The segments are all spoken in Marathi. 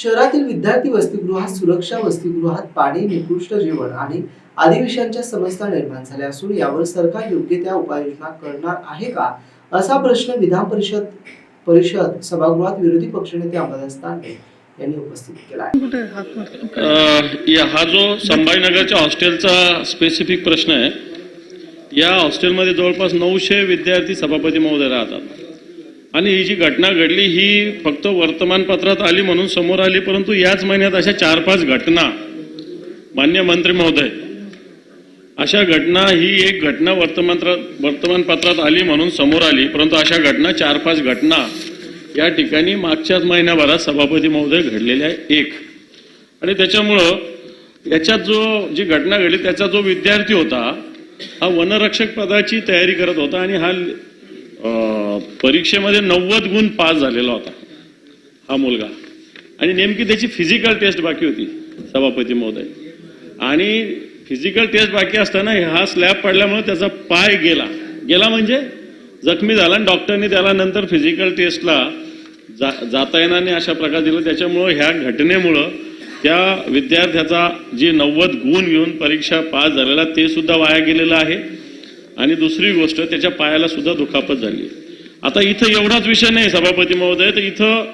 शहरातील विद्यार्थी वसतिगृहात सुरक्षा वसतिगृहात पाणी निकृष्ट जेवण आणि आदी विषयांच्या समस्या निर्माण झाल्या असून यावर सरकार योग्य त्या उपाययोजना करणार आहे का? असा प्रश्न विधान परिषद परिषद सभागृहात विरोधी पक्षनेते अंबादास दानवे यांनी उपस्थित केला हा जो संभाजीनगरच्या हॉस्टेलचा स्पेसिफिक प्रश्न आहे या हॉस्टेलमध्ये जवळपास नऊशे विद्यार्थी सभापती महोदय राहतात. आणि ही जी घटना घडली ही फक्त वर्तमानपत्रात आली म्हणून समोर आली परंतु याच महिन्यात अशा चार पाच घटना मान्य मंत्री महोदय अशा घटना ही एक घटना वर्तमानपत्रात वर्तमानपत्रात आली म्हणून समोर आली परंतु अशा घटना चार पाच घटना या ठिकाणी मागच्याच महिन्याभरात सभापती महोदय घडलेल्या आहे एक. आणि त्याच्यामुळं याच्यात जो जी घटना घडली त्याचा जो विद्यार्थी होता हा वनरक्षक पदाची तयारी करत होता आणि हा परीक्षेमध्ये नव्वद गुण पास झालेला होता हा मुलगा. आणि नेमकी त्याची फिजिकल टेस्ट बाकी होती सभापती महोदय. आणि फिजिकल टेस्ट बाकी असताना हा स्लॅब पडल्यामुळे त्याचा पाय गेला. गेला म्हणजे जखमी झाला आणि डॉक्टरने त्याला नंतर फिजिकल टेस्टला जा जाता येणार नाही अशा प्रकारे दिलं. त्याच्यामुळं ह्या घटनेमुळं त्या विद्यार्थ्याचा जे नव्वद गुण घेऊन परीक्षा पास झालेला ते सुद्धा वाया गेलेलं आहे. आणि दुसरी गोष्ट त्याच्या पायाला सुद्धा दुखापत झाली. आता इथं एवढाच विषय नाही सभापती महोदय तर इथं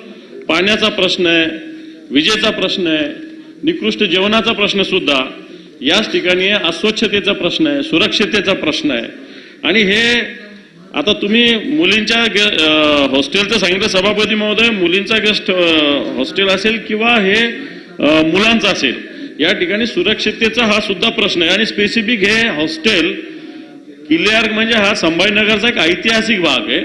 पाण्याचा प्रश्न आहे विजेचा प्रश्न आहे निकृष्ट जेवणाचा प्रश्न सुद्धा याच ठिकाणी अस्वच्छतेचा प्रश्न आहे सुरक्षिततेचा प्रश्न आहे. आणि हे आता तुम्ही मुलींच्या गे- हॉस्टेलचं सांगितलं सभापती महोदय मुलींचा गेस्ट हॉस्टेल असेल किंवा हे मुलांचा मुलांचं असेल या ठिकाणी सुरक्षिततेचा हा सुद्धा प्रश्न आहे. आणि स्पेसिफिक हे हॉस्टेल किल्लेआर्क म्हणजे हा संभाजीनगरचा एक ऐतिहासिक भाग आहे.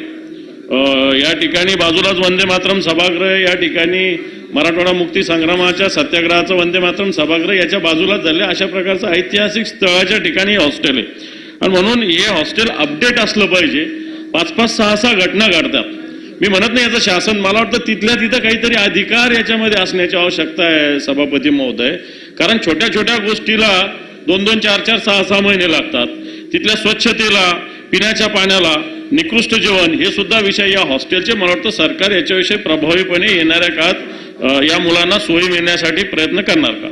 या ठिकाणी बाजूलाच वंदे मातरम सभागृह या ठिकाणी मराठवाडा मुक्ती संग्रामाच्या सत्याग्रहाचं वंदे मातरम सभागृह याच्या बाजूलाच झाले अशा प्रकारचं ऐतिहासिक स्थळाच्या ठिकाणी हे हॉस्टेल आहे. आणि म्हणून हे हॉस्टेल अपडेट असलं पाहिजे. पाच पाच सहा सहा घटना घडतात. मी म्हणत नाही याचं शासन मला वाटतं तिथल्या तिथं काहीतरी अधिकार याच्यामध्ये असण्याची आवश्यकता आहे सभापती महोदय. कारण छोट्या छोट्या गोष्टीला दोन दोन चार चार सहा सहा महिने लागतात. तिथल्या स्वच्छतेला पिण्याच्या पाण्याला निकृष्ट जेवण हे सुद्धा विषय या हॉस्टेलचे मला वाटतं सरकार याच्याविषयी प्रभावीपणे येणाऱ्या काळात या मुलांना सोयी मिळण्यासाठी प्रयत्न करणार का?